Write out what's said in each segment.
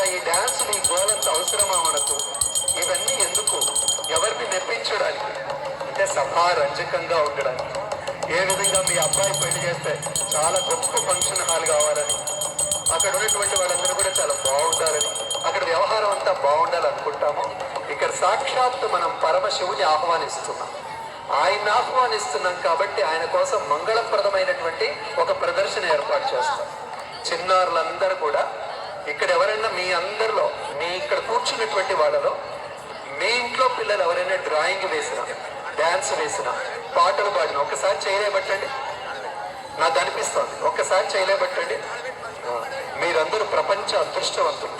డాన్సులు ఈ గోలంత అవసరమా మనకు? ఇవన్నీ ఎందుకు? ఎవరిని మెప్పించడానికి? అంటే సభారంజకంగా ఉండడానికి. ఏ విధంగా మీ అబ్బాయి పెళ్ళి చేస్తే చాలా గొప్ప ఫంక్షన్ హాల్ కావాలని. అక్కడ ఉన్నటువంటి వాళ్ళందరూ కూడా చాలా బాగుండాలని. అక్కడ వ్యవహారం అంతా బాగుండాలి అనుకుంటాము ఇక్కడ సాక్షాత్తు మనం పరమశివుని ఆహ్వానిస్తున్నాం. ఆయన ఆహ్వానిస్తున్నాం కాబట్టి ఆయన కోసం మంగళప్రదమైనటువంటి ఒక ప్రదర్శన ఏర్పాటు చేస్తాం. చిన్నారులందరూ కూడా ఇక్కడ ఎవరైనా మీ అందరిలో మీ ఇక్కడ కూర్చున్నటువంటి వాళ్ళలో మీ ఇంట్లో పిల్లలు ఎవరైనా డ్రాయింగ్ వేసిన డ్యాన్స్ వేసిన పాటలు పాడిన ఒకసారి చేయలేబట్టండి. నాకు అనిపిస్తోంది ఒక్కసారి చేయలేబట్టండి. మీరందరూ ప్రపంచ అదృష్టవంతులు.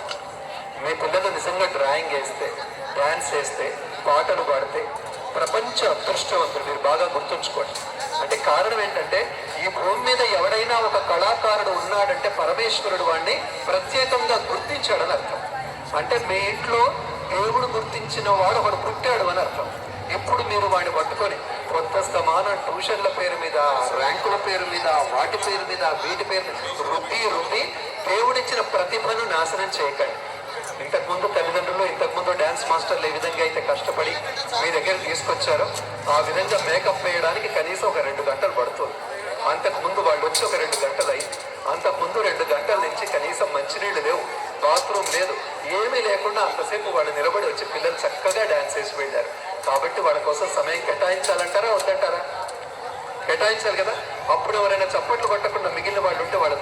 మీ పిల్లలు నిజంగా డ్రాయింగ్ వేస్తే డ్యాన్స్ వేస్తే పాటలు పాడితే ప్రపంచ అదృష్టవంతులు. మీరు బాగా గుర్తుంచుకోండి. అంటే కారణం ఏంటంటే ఈ భూమి మీద ఎవడైనా ఒక కళాకారుడు ఉన్నాడంటే పరమేశ్వరుడు వాడిని ప్రత్యేకంగా గుర్తించాడని అర్థం. అంటే మీ ఇంట్లో దేవుడు గుర్తించిన వాడు ఒకడు పుట్టాడు అని అర్థం. ఇప్పుడు మీరు వాడిని పట్టుకొని కొత్త సమానం ట్యూషన్ల పేరు మీద ర్యాంకుల పేరు మీద వాటి పేరు మీద వీటి పేరు మీద రుద్ది రుద్ది దేవుడిచ్చిన ప్రతిభను నాశనం చేయకండి. ఇంతకుముందు తల్లిదండ్రులు ఇంతకుముందు డ్యాన్స్ మాస్టర్లు ఏ విధంగా అయితే కష్టపడి మీ దగ్గర తీసుకొచ్చారో ఆ విధంగా మేకప్ వేయడానికి కనీసం ఒక రెండు గంటలు పడుతుంది అంతకుముందు వాళ్ళు వచ్చి ఒక రెండు గంటలు అయింది అంతకుముందు రెండు గంటల నుంచి కనీసం మంచినీళ్ళు లేవు. బాత్రూమ్ లేదు. ఏమీ లేకుండా అంతసేపు వాళ్ళు నిలబడి వచ్చి పిల్లలు చక్కగా డ్యాన్స్ వేసి వెళ్ళారు. కాబట్టి వాళ్ళ కోసం సమయం కేటాయించాలంటారా వద్దంటారా? కేటాయించాలి కదా? అప్పుడు ఎవరైనా చప్పట్లు కొట్టకుండా మిగిలిన వాళ్ళు ఉంటే వాళ్ళ